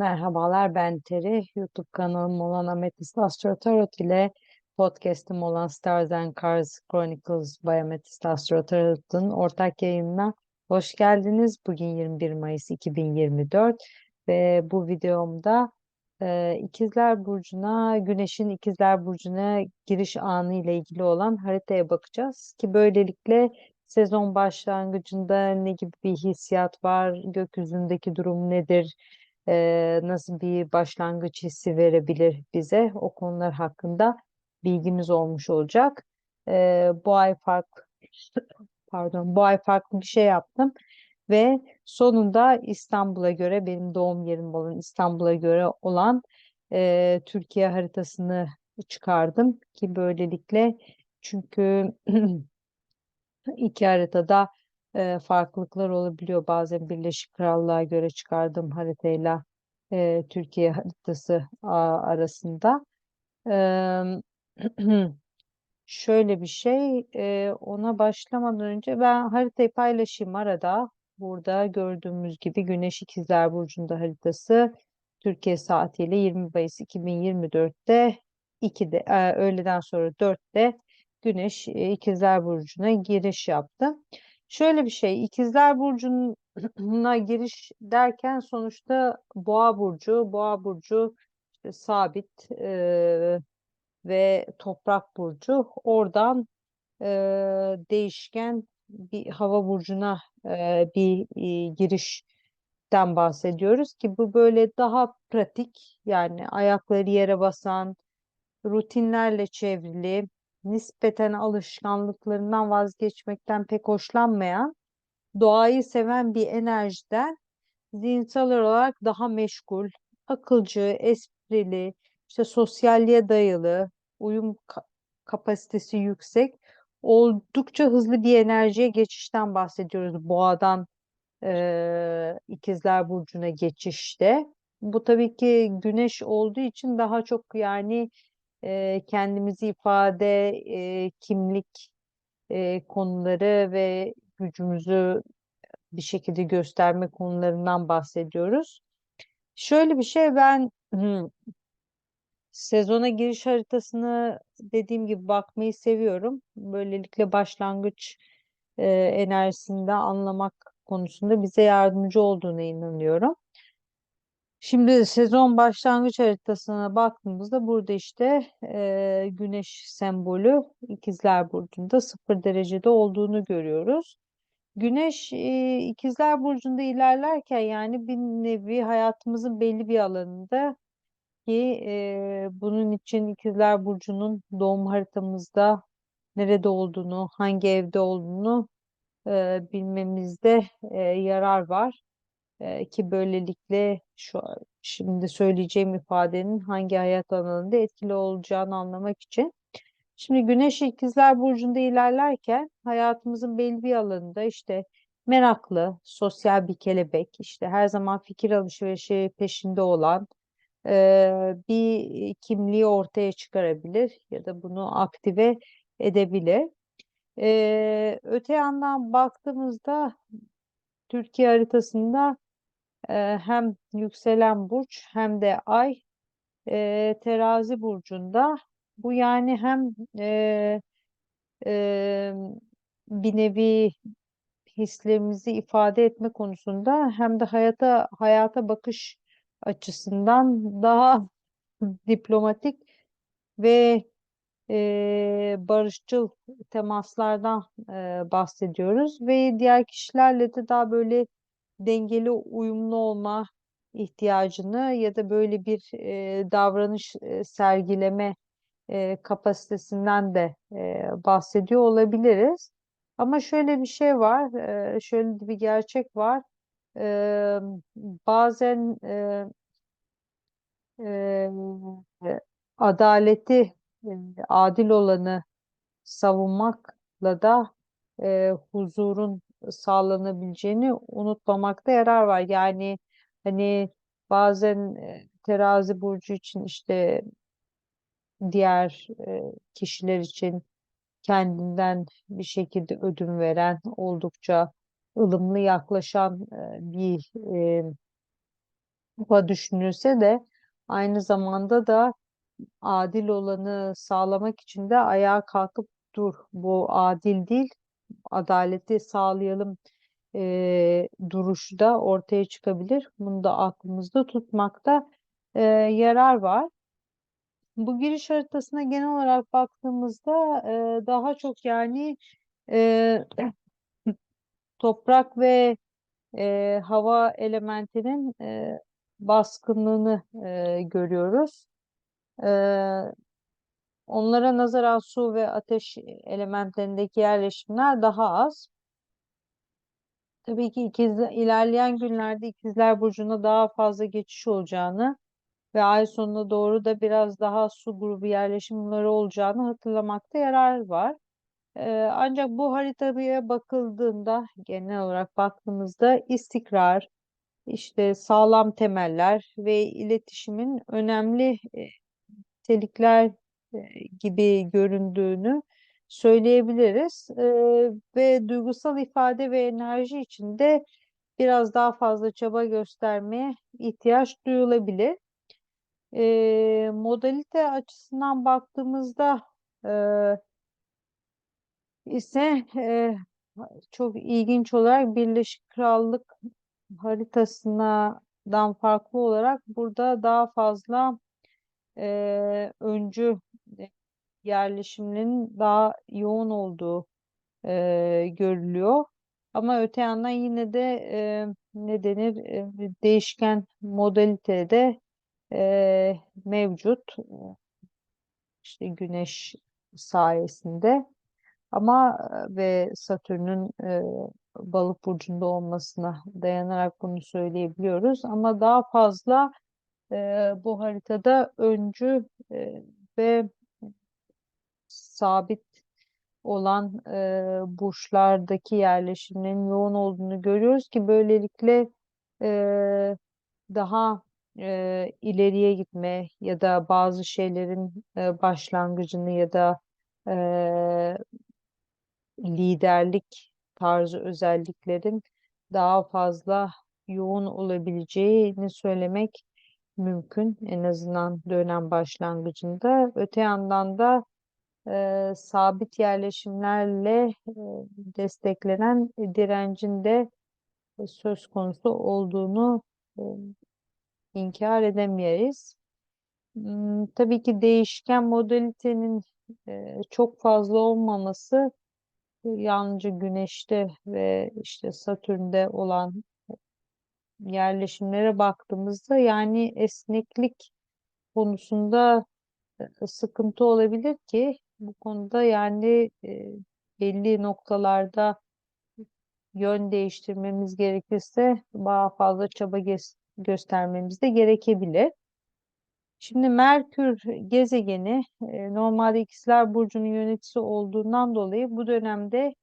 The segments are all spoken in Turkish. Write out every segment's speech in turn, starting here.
Merhabalar ben Teri. YouTube kanalım olan Amethyst Astro Tarot ile podcast'im olan Stars and Cars Chronicles by Amethyst Astro Tarot'un ortak yayınına hoş geldiniz. Bugün 21 Mayıs 2024 ve bu videomda e, İkizler Burcu'na, Güneş'in İkizler Burcu'na giriş anı ile ilgili olan haritaya bakacağız ki böylelikle sezon başlangıcında ne gibi bir hissiyat var, gökyüzündeki durum nedir, e, nasıl bir başlangıç hissi verebilir bize o konular hakkında bilgimiz olmuş olacak. E, bu ay farklı pardon bu ay farklı bir şey yaptım ve sonunda İstanbul'a göre benim doğum yerim olan İstanbul'a göre olan e, Türkiye haritasını çıkardım ki böylelikle çünkü iki haritada e, farklılıklar olabiliyor. Bazen Birleşik Krallığa göre çıkardığım haritayla e, Türkiye haritası arasında. E, şöyle bir şey, e, ona başlamadan önce ben haritayı paylaşayım arada. Burada gördüğümüz gibi Güneş İkizler Burcu'nda haritası Türkiye saatiyle 20 Mayıs 2024'te 2'de e, öğleden sonra 4'te Güneş e, İkizler Burcu'na giriş yaptı. Şöyle bir şey, İkizler Burcu'na giriş derken sonuçta Boğa Burcu, Boğa Burcu işte sabit e, ve Toprak Burcu. Oradan e, değişken bir hava burcuna e, bir e, girişten bahsediyoruz ki bu böyle daha pratik yani ayakları yere basan, rutinlerle çevrili, nispeten alışkanlıklarından vazgeçmekten pek hoşlanmayan, doğayı seven bir enerjiden zihinsel olarak daha meşgul, akılcı, esprili, işte sosyalliğe dayalı, uyum ka- kapasitesi yüksek, oldukça hızlı bir enerjiye geçişten bahsediyoruz boğadan e, İkizler Burcu'na geçişte. Bu tabii ki güneş olduğu için daha çok yani e, kendimizi ifade, e, kimlik e, konuları ve gücümüzü bir şekilde gösterme konularından bahsediyoruz. Şöyle bir şey ben sezona giriş haritasını dediğim gibi bakmayı seviyorum. Böylelikle başlangıç e, enerjisinde anlamak konusunda bize yardımcı olduğuna inanıyorum. Şimdi sezon başlangıç haritasına baktığımızda burada işte e, güneş sembolü ikizler burcunda sıfır derecede olduğunu görüyoruz. Güneş e, ikizler burcunda ilerlerken yani bir nevi hayatımızın belli bir alanında ki e, bunun için ikizler burcunun doğum haritamızda nerede olduğunu, hangi evde olduğunu e, bilmemizde e, yarar var. Ki böylelikle şu şimdi söyleyeceğim ifadenin hangi hayat alanında etkili olacağını anlamak için. Şimdi Güneş İkizler Burcu'nda ilerlerken hayatımızın belli bir alanında işte meraklı, sosyal bir kelebek, işte her zaman fikir alışverişi peşinde olan e, bir kimliği ortaya çıkarabilir ya da bunu aktive edebilir. E, öte yandan baktığımızda Türkiye haritasında e, hem yükselen burç hem de ay e, terazi burcunda. Bu yani hem e, e, bir nevi hislerimizi ifade etme konusunda hem de hayata hayata bakış açısından daha diplomatik ve e, barışçıl temaslardan e, bahsediyoruz ve diğer kişilerle de daha böyle dengeli uyumlu olma ihtiyacını ya da böyle bir e, davranış e, sergileme e, kapasitesinden de e, bahsediyor olabiliriz. Ama şöyle bir şey var, e, şöyle bir gerçek var. E, bazen e, e, adaleti, adil olanı savunmakla da e, huzurun sağlanabileceğini unutmamakta yarar var. Yani hani bazen e, terazi burcu için işte diğer e, kişiler için kendinden bir şekilde ödün veren, oldukça ılımlı yaklaşan e, bir kupa düşünülse de aynı zamanda da adil olanı sağlamak için de ayağa kalkıp dur bu adil değil adaleti sağlayalım e, duruşu da ortaya çıkabilir. Bunu da aklımızda tutmakta e, yarar var. Bu giriş haritasına genel olarak baktığımızda e, daha çok yani e, toprak ve e, hava elementinin e, baskınlığını e, görüyoruz. E, onlara nazaran su ve ateş elementlerindeki yerleşimler daha az. Tabii ki ikiz, ilerleyen günlerde ikizler burcuna daha fazla geçiş olacağını ve ay sonuna doğru da biraz daha su grubu yerleşimleri olacağını hatırlamakta yarar var. Ee, ancak bu haritaya bakıldığında genel olarak baktığımızda istikrar, işte sağlam temeller ve iletişimin önemli e, nitelikler gibi göründüğünü söyleyebiliriz. E, ve duygusal ifade ve enerji için de biraz daha fazla çaba göstermeye ihtiyaç duyulabilir. E, modalite açısından baktığımızda e, ise e, çok ilginç olarak Birleşik Krallık haritasından farklı olarak burada daha fazla e, öncü yerleşiminin daha yoğun olduğu e, görülüyor. Ama öte yandan yine de e, ne denir e, değişken modalitede e, mevcut işte Güneş sayesinde ama ve Satürn'ün e, Balık burcunda olmasına dayanarak bunu söyleyebiliyoruz. Ama daha fazla e, bu haritada öncü e, ve sabit olan e, burçlardaki yerleşimlerin yoğun olduğunu görüyoruz ki böylelikle e, daha e, ileriye gitme ya da bazı şeylerin e, başlangıcını ya da e, liderlik tarzı özelliklerin daha fazla yoğun olabileceğini söylemek mümkün en azından dönem başlangıcında. Öte yandan da e, sabit yerleşimlerle e, desteklenen direncin de söz konusu olduğunu e, inkar edemeyiz. Hmm, tabii ki değişken modalitenin e, çok fazla olmaması yalnızca Güneş'te ve işte Satürn'de olan yerleşimlere baktığımızda yani esneklik konusunda e, sıkıntı olabilir ki bu konuda yani e, belli noktalarda yön değiştirmemiz gerekirse daha fazla çaba göstermemiz de gerekebilir. Şimdi Merkür gezegeni e, normalde İkizler Burcu'nun yöneticisi olduğundan dolayı bu dönemde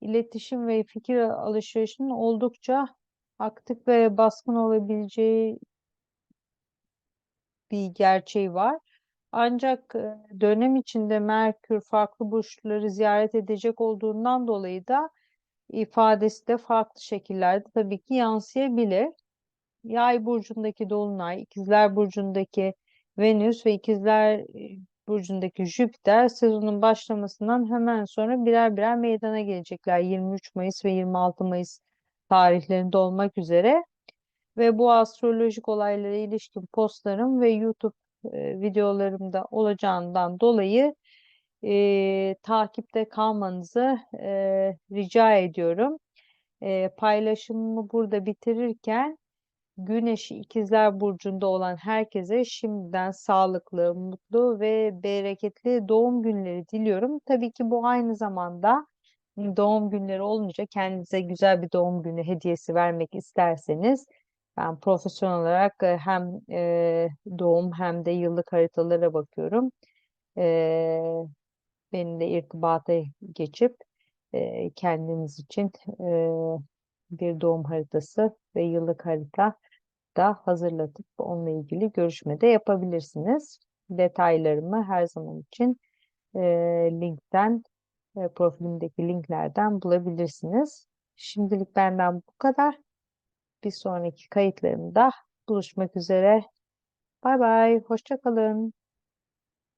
iletişim ve fikir alışverişinin oldukça aktif ve baskın olabileceği bir gerçeği var. Ancak dönem içinde Merkür farklı burçları ziyaret edecek olduğundan dolayı da ifadesi de farklı şekillerde tabii ki yansıyabilir. Yay burcundaki dolunay, İkizler burcundaki Venüs ve İkizler burcundaki Jüpiter sezonun başlamasından hemen sonra birer birer meydana gelecekler. 23 Mayıs ve 26 Mayıs tarihlerinde olmak üzere ve bu astrolojik olaylara ilişkin postlarım ve YouTube e, videolarımda olacağından dolayı e, takipte kalmanızı e, rica ediyorum. E, paylaşımımı burada bitirirken Güneşi İkizler Burcu'nda olan herkese şimdiden sağlıklı, mutlu ve bereketli doğum günleri diliyorum. Tabii ki bu aynı zamanda doğum günleri olunca kendinize güzel bir doğum günü hediyesi vermek isterseniz ben profesyonel olarak hem e, doğum hem de yıllık haritalara bakıyorum. E, benimle irtibata geçip e, kendiniz için e, bir doğum haritası ve yıllık harita da hazırlatıp onunla ilgili görüşme de yapabilirsiniz. Detaylarımı her zaman için e, linkten, e, profilimdeki linklerden bulabilirsiniz. Şimdilik benden bu kadar. Bir sonraki kayıtlarımda Buluşmak üzere. Bay bay. Hoşça kalın.